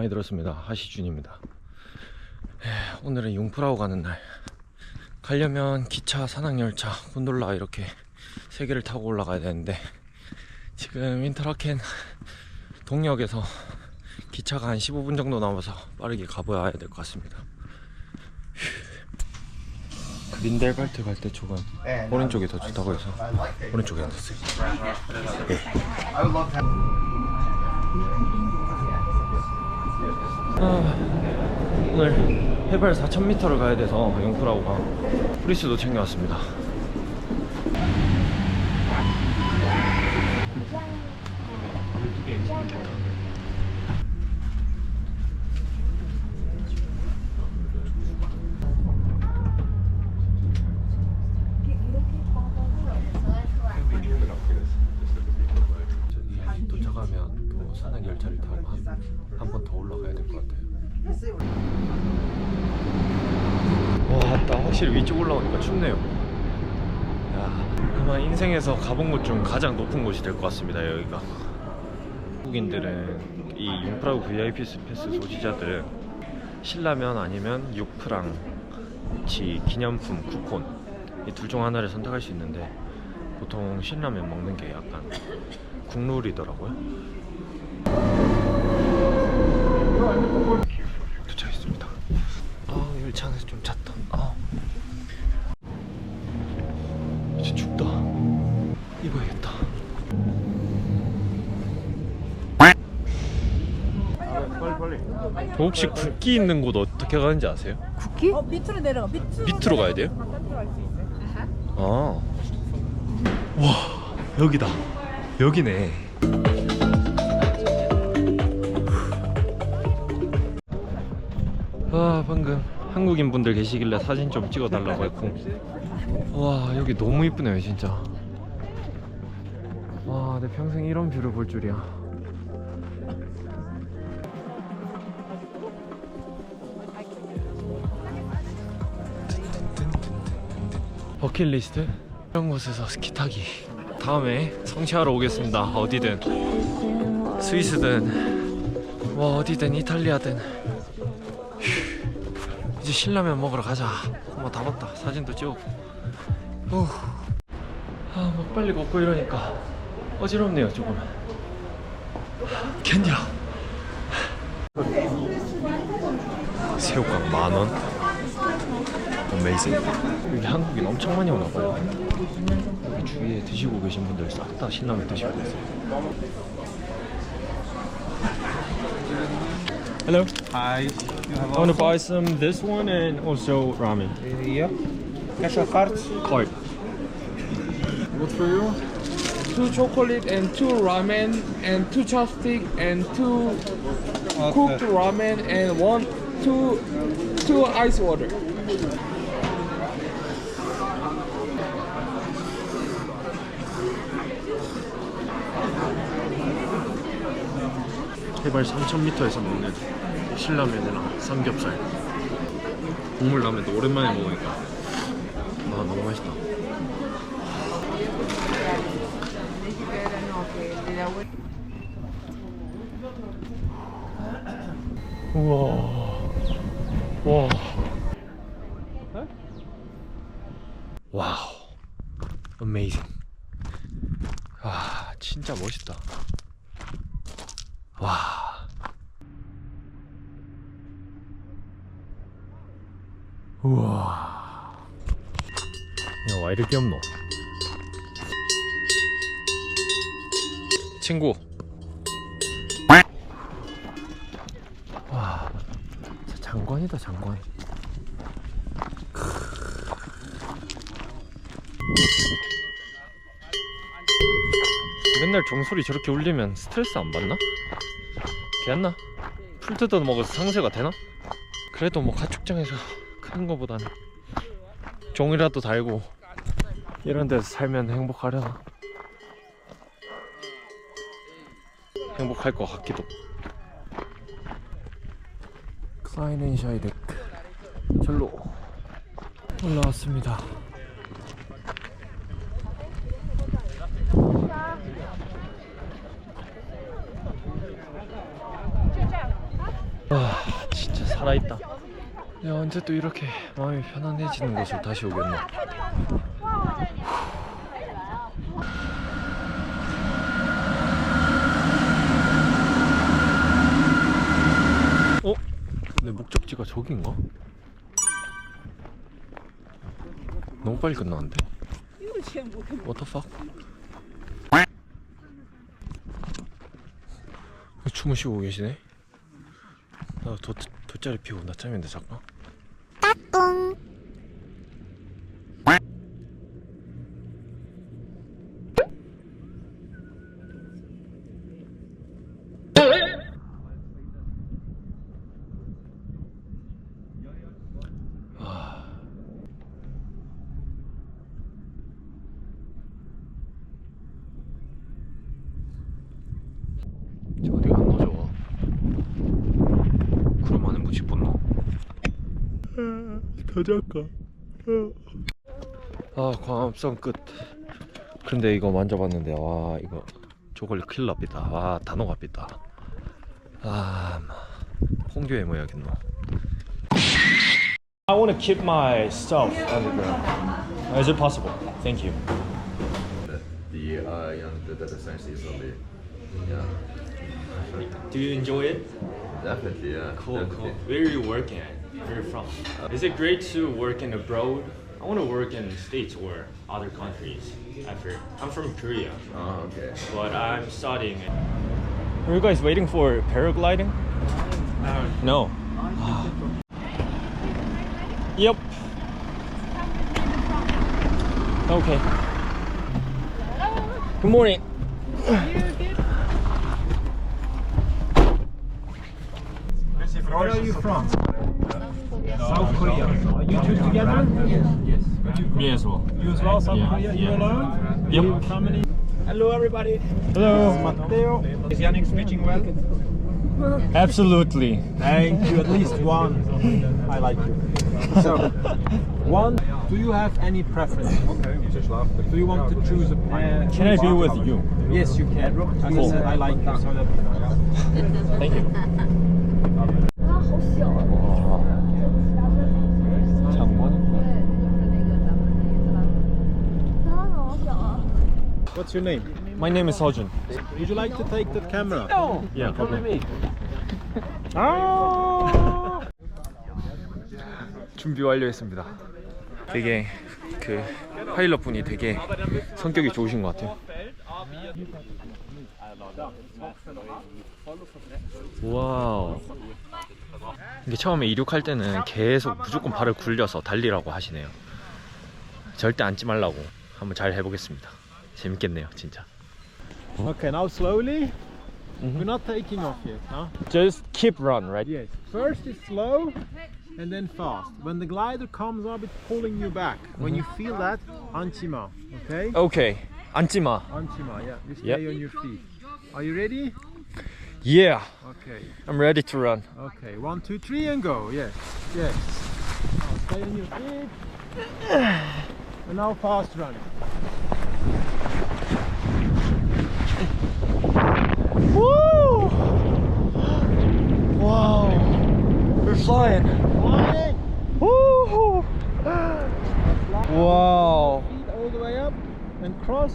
많이 들었습니다. 하시준입니다. 에, 오늘은 융프라고 가는 날. 가려면 기차, 산악열차, 곤돌라 이렇게 세 개를 타고 올라가야 되는데 지금 인터라켄 동역에서 기차가 한 15분 정도 남아서 빠르게 가봐야 될 것 같습니다. 휴. 린델발트 갈 때 조금 오른쪽이 더 좋다고 해서 오른쪽에 앉았어요. 아, 오늘 해발 4,000m를 가야 돼서 영프라고 가 프리스도 챙겨왔습니다. 저기 도착하면 또 산악 열차를 타고 한 번 더 올라가야 될 것 같아요. 와, 나 확실히 위쪽 올라오니까 춥네요. 야, 아마 인생에서 가본 곳 중 가장 높은 곳이 될 것 같습니다. 여기가. 한국인들은 이 융프라우 VIP 패스 소지자들은 신라면 아니면 육프랑 치 기념품 쿠폰 이 둘 중 하나를 선택할 수 있는데 보통 신라면 먹는 게 약간 국룰이더라고요. 혹시 국기 있는 곳 어떻게 가는지 아세요? 쿠키? 어, 밑으로 내려가. 밑으로. 밑으로 가야 돼요? 바깥으로 갈 수 있어요. 아. 와, 여기다. 여기네. 아, 방금 한국인 분들 계시길래 사진 좀 찍어 달라고 했고. 와, 여기 너무 이쁘네요, 진짜. 와, 내 평생 이런 뷰를 볼 줄이야. 버킷리스트? 이런 곳에서 스키 타기. 다음에 성취하러 오겠습니다 어디든. 스위스든 뭐 어디든 이탈리아든. 휴, 이제 신라면 먹으러 가자. 엄마 다 봤다. 사진도 찍었고. 후. 아, 막 빨리 걷고 이러니까 어지럽네요 조금 견뎌 새우깡 만원 어메이징 여기 한국인 엄청 많이 오나 봐요 여기 주위에 드시고 계신 분들 싹 다 신라면 드시고 계세요 Hello Hi. You have I want to buy some this one and also ramen also here. Cash or cards? card What for you? Two chocolate and two ramen and two chopstick and two cooked ramen and one two two ice water. 해발 3000m에서 먹는 신라면이랑 삼겹살. 국물 라면도 오랜만에 먹으니까. 아 너무 맛있다. 우와. 와. 와우. 어메이징 아 진짜 멋있다 와. 우와. 야, 와 이렇게 없노 친구. 와 장관이다 장관 맨날 종소리 저렇게 울리면 스트레스 안 받나? 괜나? 풀 뜯어 먹어서 상세가 되나? 그래도 뭐 가축장에서 크는 거보다는 종이라도 달고 이런 데서 살면 행복하려나? 행복할 것 같기도 데크 절로 올라왔습니다 와 진짜 살아있다 내가 언제 또 이렇게 마음이 편안해지는 곳을 다시 오겠노 어? 내 목적지가 저긴가? 너무 빨리 끝나는데? fuck? 춤을 쉬고 계시네? 나 돗, 돗자리 피고 낮잠인데 잠깐 아. 저 어디 갔노 저거 그럼 안에 무지 붙노 더 잘까 아 광합성 끝 근데 이거 만져봤는데 와 이거 초콜릿 큰일 납니다 와 단호가 삐다 아 홍교에 모여야겠노 I want to keep my stuff underground. Is it possible? Thank you. the uh, you know the data science easily. Yeah, Do you enjoy it? definitely. Yeah, Cool, definitely. cool. Where are you working at? Where are you from? Uh, is it great to work in abroad? I want to work in states or other countries. After I'm from Korea, Oh, okay. but I'm studying. Are you guys waiting for paragliding? No. yep. Okay. Good morning. Where are you from? South Korea. Are you two together? Yes. Me as well. You as well, South Yeah, Korea? You yeah. alone? Yep. Your family? Hello, everybody. Hello. Matteo. Is Yannick speaking well? Absolutely. Thank you. At least one. I like you. So, one. Do you have any preference? Do you want to choose a plan? Can I be with you? Yes, you can. As I Cool. said, I like you. So that Thank you. What's your name? My name is Sojun. Would you like to take that camera? Yeah, problem. Ah! 준비 완료했습니다. 되게 그 파일럿 분이 되게 성격이 좋으신 것 같아요. 와우. 이게 처음에 이륙할 때는 계속 무조건 발을 굴려서 달리라고 하시네요. 절대 앉지 말라고 한번 잘 해보겠습니다. 재밌겠네요, 진짜. Okay, now slowly. We're not taking off yet, huh? Just keep run, right? Yes. First it's slow and then fast. When the glider comes up, it's pulling you back. When you feel that, anchima. Okay? Okay. 앉지 마. Anchima, yeah. You stay Yep. on your feet. Are you ready? Yeah, Okay. I'm ready to run. Okay. One, two, three, and go. Yes. Yes. Now stay on your feet. And now fast run. Woo! Wow, we're flying. Flying. Woo! Wow, Feet all the way up and cross.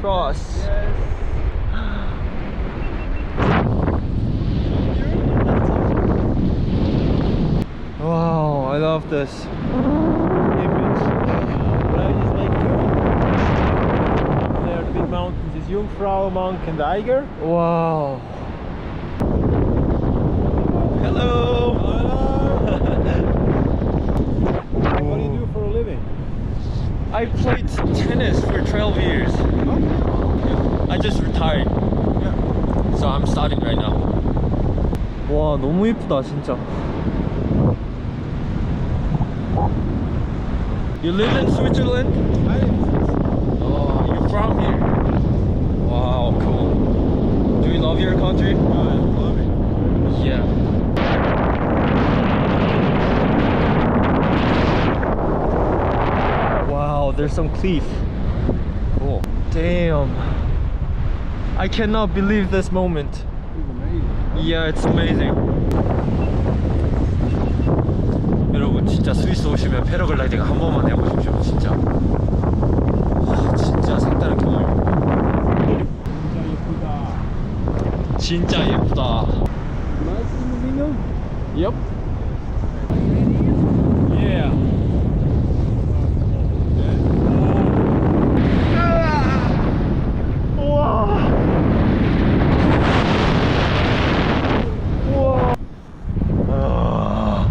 cross. Yes. Wow, I love this. image. What I just make two. There are the big mountains is Jungfrau, Monk and Eiger. Wow. Hello. What do you do for a living? I played tennis for 12 years. I just retired. So I'm starting right now. 와, 너무 예쁘다, 진짜. You live in Switzerland? Oh, you're from here. Wow, cool. Do you love your country? I love it. Yeah. Wow, there's some cliff. Cool. Damn. I cannot believe this moment. It's amazing, huh? Yeah, it's amazing. 여러분 진짜 스위스 오시면 패러글라이딩 한 번만 해보십시오 진짜 와, 진짜 색다른 경험입니다 진짜 예쁘다 Yep. Yeah. 아,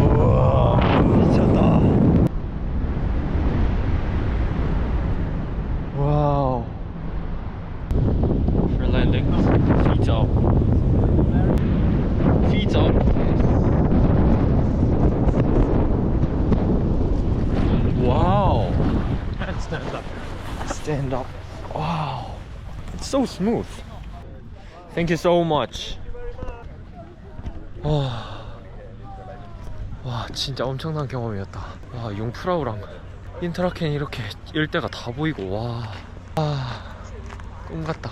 우와, 미쳤다. 와우. For landing, feet up. Feet up. Wow. Stand up. Stand up. Wow. It's so smooth. Thank you so much. 와. 와 진짜 엄청난 경험이었다 와 융프라우랑 인트라켄 이렇게 일대가 다 보이고 와 아, 꿈 같다